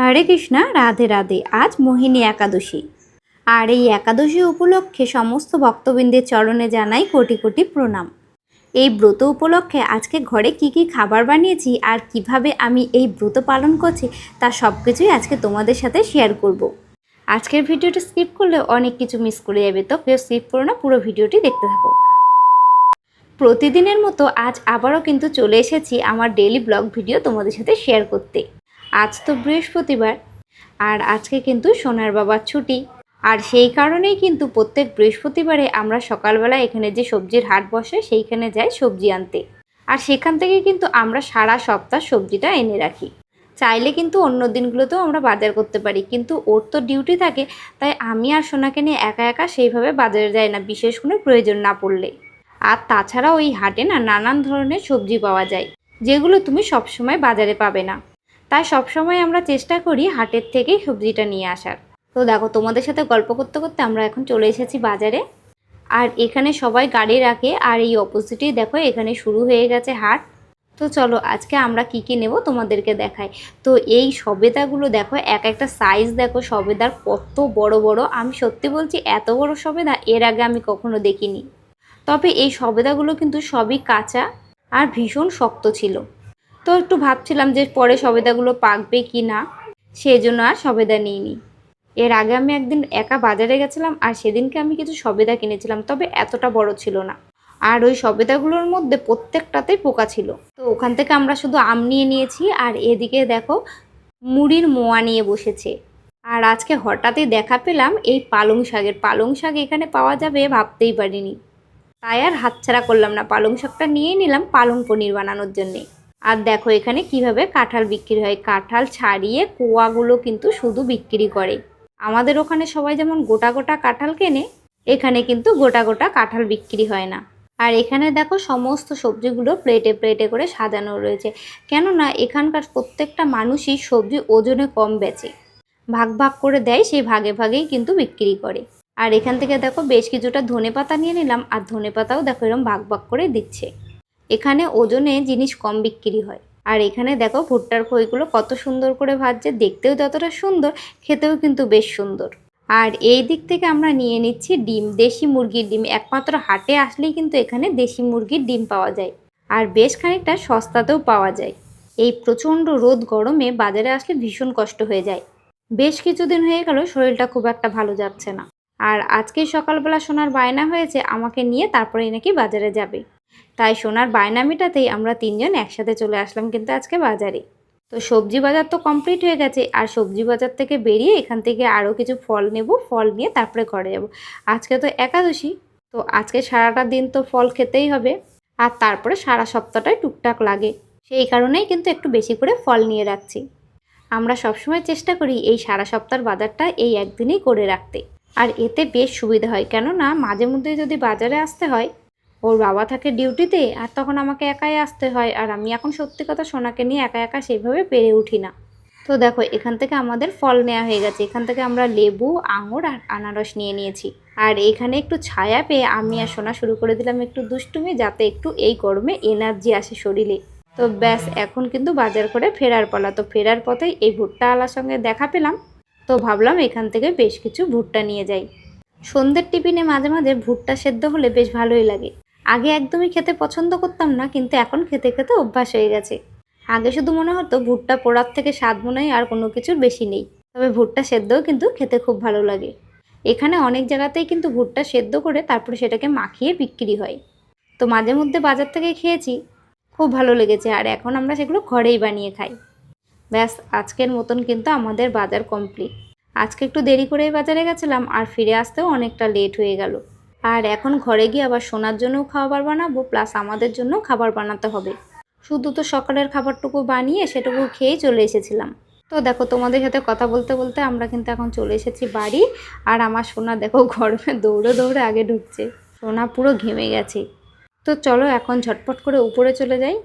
হরে কৃষ্ণা, রাধে রাধে। আজ মোহিনী একাদশী। আর এই একাদশী উপলক্ষে সমস্ত ভক্তবৃন্দের চরণে জানাই কোটি কোটি প্রণাম। এই ব্রত উপলক্ষে আজকে ঘরে কি কি খাবার বানিয়েছি আর কীভাবে আমি এই ব্রত পালন করছি, তা সব কিছুই আজকে তোমাদের সাথে শেয়ার করব। আজকের ভিডিওটি স্কিপ করলে অনেক কিছু মিস করে যাবে, তো কেউ স্কিপ করো না, পুরো ভিডিওটি দেখতে থাকো। প্রতিদিনের মতো আজ আবারও কিন্তু চলে এসেছি আমার ডেইলি ব্লগ ভিডিও তোমাদের সাথে শেয়ার করতে। আজ তো বৃহস্পতিবার, আর আজকে কিন্তু সোনার বাবার ছুটি। আর সেই কারণেই কিন্তু প্রত্যেক বৃহস্পতিবারে আমরা সকালবেলা এখানে যে সবজির হাট বসে, সেইখানে যাই সবজি আনতে। আর সেখান থেকে কিন্তু আমরা সারা সপ্তাহ সবজিটা এনে রাখি। চাইলে কিন্তু অন্য দিনগুলোতেও আমরা বাজার করতে পারি, কিন্তু ওর তো ডিউটি থাকে, তাই আমি আর সোনাকে নিয়ে একা একা সেইভাবে বাজারে যাই না, বিশেষ কোনো প্রয়োজন না পড়লে। আর তাছাড়া ওই হাটে না নানান ধরনের সবজি পাওয়া যায়, যেগুলো তুমি সবসময় বাজারে পাবে না। তাই সবসময় আমরা চেষ্টা করি হাটের থেকেই সবজিটা নিয়ে আসার। তো দেখো, তোমাদের সাথে গল্প করতে করতে আমরা এখন চলে এসেছি বাজারে। আর এখানে সবাই গাড়ি রাখে, আর এই অপোজিটেই দেখো, এখানে শুরু হয়ে গেছে হাট। তো চলো, আজকে আমরা কি কি নেব তোমাদেরকে দেখাই। তো এই সবেদাগুলো দেখো, এক একটা সাইজ দেখো, সবেদার কত বড় বড়। আমি সত্যি বলছি, এত বড় সবেদা এর আগে আমি কখনো দেখিনি। তবে এই সবেদাগুলো কিন্তু সবই কাঁচা আর ভীষণ শক্ত ছিল। তো একটু ভাবছিলাম যে পরে সবেদাগুলো পাকবে কি না সেই জন্য আর সবেদা নিইনি। এর আগে আমি একদিন একা বাজারে গেছিলাম আর সেদিনকে আমি কিছু সবেদা কিনেছিলাম, তবে এতটা বড় ছিল না। আর ওই সবেদাগুলোর মধ্যে প্রত্যেকটাতেই পোকা ছিল। তো ওখান থেকে আমরা শুধু আম নিয়ে নিয়েছি আর এদিকে দেখো মুড়ির মোয়া নিয়ে বসেছে। আর আজকে হঠাৎই দেখা পেলাম এই পালং শাকের। পালং শাক এখানে পাওয়া যাবে ভাবতেই পারিনি। তাই আর হাতছাড়া করলাম না। পালং শাকটা নিয়েই নিলাম পালং পনির বানানোর জন্যে। আর দেখো এখানে কীভাবে কাঁঠাল বিক্রি হয়। কাঁঠাল ছাড়িয়ে কোয়াগুলো কিন্তু শুধু বিক্রি করে। আমাদের ওখানে সবাই যেমন গোটা গোটা কাঁঠাল কেনে, এখানে কিন্তু গোটা গোটা কাঁঠাল বিক্রি হয় না। আর এখানে দেখো সমস্ত সবজিগুলো প্লেটে প্লেটে করে সাজানো রয়েছে। কেননা এখানকার প্রত্যেকটা মানুষই সবজি ওজনে কম বেচে। ভাগ ভাগ করে দেয়, সেই ভাগে ভাগেই কিন্তু বিক্রি করে। আর এখান থেকে দেখো বেশ কিছুটা ধনে পাতা নিয়ে নিলাম, আর ধনে পাতাও দেখো এরকম ভাগ ভাগ করে দিচ্ছে। এখানে ওজনে জিনিস কম বিক্রি হয়। আর এখানে দেখো ভুট্টার খইগুলো কত সুন্দর করে ভাজছে, দেখতেও যতটা সুন্দর, খেতেও কিন্তু বেশ সুন্দর। আর এই দিক থেকে আমরা নিয়ে নিচ্ছি ডিম, দেশি মুরগির ডিম। একমাত্র হাটে আসলেই কিন্তু এখানে দেশি মুরগির ডিম পাওয়া যায়। আর বেশ খানিকটা সস্তাতেও পাওয়া যায়। এই প্রচণ্ড রোদ গরমে বাজারে আসলে ভীষণ কষ্ট হয়ে যায়। বেশ কিছুদিন হয়ে গেল, শরীরটা খুব একটা ভালো যাচ্ছে না। আর আজকেই সকালবেলা সোনার বায়না হয়েছে, আমাকে নিয়ে তারপরে নাকি বাজারে যাবে। তাই সোনার বায়না মেটাতেই আমরা তিনজন একসাথে চলে আসলাম কিন্তু আজকে বাজারে। তো সবজি বাজার তো কমপ্লিট হয়ে গেছে, আর সবজি বাজার থেকে বেরিয়ে এখান থেকে আরও কিছু ফল নেব, ফল নিয়ে তারপরে ঘরে যাব। আজকে তো একাদশী, তো আজকে সারাটা দিন তো ফল খেতেই হবে, আর তারপরে সারা সপ্তাহটাই টুকটাক লাগে। সেই কারণেই কিন্তু একটু বেশি করে ফল নিয়ে রাখছি। আমরা সবসময় চেষ্টা করি এই সারা সপ্তাহের বাজারটা এই একদিনেই করে রাখতে। আর এতে বেশ সুবিধা হয়, কেননা মাঝে মধ্যে যদি বাজারে আসতে হয় ওর বাবা থাকে ডিউটিতে আর তখন আমাকে একাই আসতে হয় আর আমি এখন সত্যি কথা সোনাকে নিয়ে একা একা সেইভাবে পেরে উঠি না। তো দেখো, এখান থেকে আমাদের ফল নেওয়া হয়ে গেছে। এখান থেকে আমরা লেবু, আঙুর আর আনারস নিয়ে নিয়েছি। আর এখানে একটু ছায়া পেয়ে আমি আর সোনা শুরু করে দিলাম একটু দুষ্টুমি যাতে একটু এই গরমে এনার্জি আসে শরীরে। তো ব্যাস, এখন কিন্তু বাজার করে ফেরার পালা। তো ফেরার পথে এই ভুট্টা আলার সঙ্গে দেখা পেলাম। তো ভাবলাম এখান থেকে বেশ কিছু ভুট্টা নিয়ে যাই। সন্ধ্যের টিফিনে মাঝে মাঝে ভুট্টা সেদ্ধ হলে বেশ ভালোই লাগে। আগে একদমই খেতে পছন্দ করতাম না, কিন্তু এখন খেতে খেতে অভ্যাস হয়ে গেছে। আগে শুধু মনে হতো ভুট্টা পোড়ার থেকে স্বাদ মনে আর কোনো কিছুর বেশি নেই। তবে ভুট্টা সেদ্ধও কিন্তু খেতে খুব ভালো লাগে। এখানে অনেক জায়গাতেই কিন্তু ভুট্টা সেদ্ধ করে তারপরে সেটাকে মাখিয়ে বিক্রি হয়। তো মাঝে মধ্যে বাজার থেকে খেয়েছি, খুব ভালো লেগেছে আর এখন আমরা সেগুলো ঘরেই বানিয়ে খাই। ব্যাস, আজকের মতন কিন্তু আমাদের বাজার কমপ্লিট। আজকে একটু দেরি করেই বাজারে গেছিলাম আর ফিরে আসতেও অনেকটা লেট হয়ে গেল। আর এখন ঘরে গিয়ে আবার সোনার জন্যও খাবার বানাবো প্লাস আমাদের জন্য খাবার বানাতে হবে। শুধু তো সকালের খাবারটুকু বানিয়ে সেটুকু খেয়েই চলে এসেছিলাম। তো দেখো, তোমাদের সাথে কথা বলতে বলতে আমরা কিন্তু এখন চলে এসেছি বাড়ি, আর আমার সোনা দেখো গরমে দৌড়ে দৌড়ে আগে ঢুকছে। সোনা পুরো ঘেমে গেছে। তো চলো এখন ঝটপট করে উপরে চলে যাই।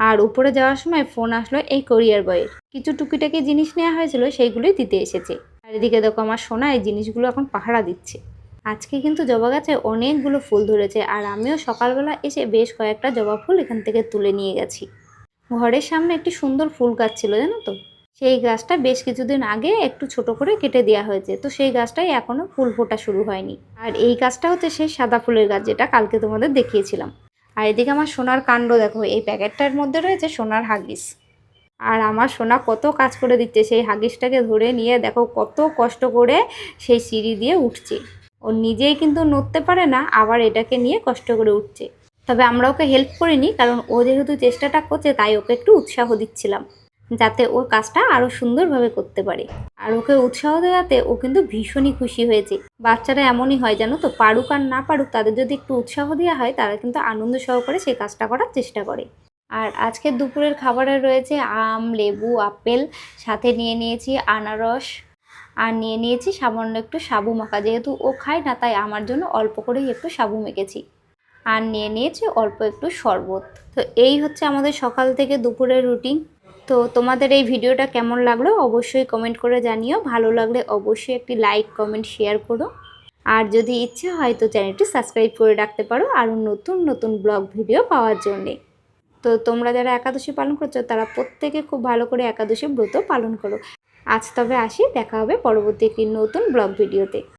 আর উপরে যাওয়ার সময় ফোন আসলো এই কোরিয়ার বয়ের কিছু টুকিটাকি জিনিস নেওয়া হয়েছিল, সেইগুলোই দিতে এসেছে। আর এদিকে দেখো আমার সোনা এই জিনিসগুলো এখন পাহারা দিচ্ছে। আজকে কিন্তু জবা গাছে অনেকগুলো ফুল ধরেছে আর আমিও সকালবেলা এসে বেশ কয়েকটা জবা ফুল এখান থেকে তুলে নিয়ে গেছি। ঘরের সামনে একটি সুন্দর ফুল গাছ ছিল, জানো তো? সেই গাছটা বেশ কিছুদিন আগে একটু ছোট করে কেটে দেওয়া হয়েছে, তো সেই গাছটাই এখনও ফুল ফোটা শুরু হয়নি। আর এই গাছটা হচ্ছে সেই সাদা ফুলের গাছ যেটা কালকে তোমাদের দেখিয়েছিলাম। আর এদিকে আমার সোনার কাণ্ড দেখো, এই প্যাকেটটার মধ্যে রয়েছে সোনার হাগিস। আর আমার সোনা কত কাজ করে দিচ্ছে, সেই হাগিসটাকে ধরে নিয়ে দেখো কত কষ্ট করে সেই সিঁড়ি দিয়ে উঠছে। ও নিজেই কিন্তু নড়তে পারে না, আবার এটাকে নিয়ে কষ্ট করে উঠছে। তবে আমরা ওকে হেল্প করিনি, কারণ ও যেহেতু চেষ্টাটা করছে, তাই ওকে একটু উৎসাহ দিচ্ছিলাম, যাতে ওর কাজটা আরও সুন্দরভাবে করতে পারে। আর ওকে উৎসাহ দেওয়াতে ও কিন্তু ভীষণই খুশি হয়েছে। বাচ্চারা এমনই হয় জানো তো, পারুক আর না পারুক, তাদের যদি একটু উৎসাহ দেওয়া হয়, তারা কিন্তু আনন্দ সহকারে সেই কাজটা করার চেষ্টা করে। আর আজকে দুপুরের খাবারে রয়েছে আম, লেবু, আপেল, সাথে নিয়ে নিয়েছি আনারস আর নিয়ে নিয়েছি সামান্য একটু সাবু মাখা। যেহেতু ও খায় না, তাই আমার জন্য অল্প করেই একটু সাবু মেখেছি। আর নিয়ে নিয়েছি অল্প একটু শরবত। তো এই হচ্ছে আমাদের সকাল থেকে দুপুরের রুটিন। তো তোমাদের এই ভিডিওটা কেমন লাগল অবশ্যই কমেন্ট করে জানিও। ভালো লাগলে অবশ্যই একটি লাইক, কমেন্ট, শেয়ার করো। আর যদি ইচ্ছে হয় তো চ্যানেলটি সাবস্ক্রাইব করে রাখতে পারো আরও নতুন নতুন ব্লগ ভিডিও পাওয়ার জন্যে। তো তোমরা যারা একাদশী পালন করছ, তারা প্রত্যেকে খুব ভালো করে একাদশী ব্রত পালন করো। আজ তবে আসি দেখা হবে পরবর্তী একটি নতুন ব্লগ ভিডিওতে।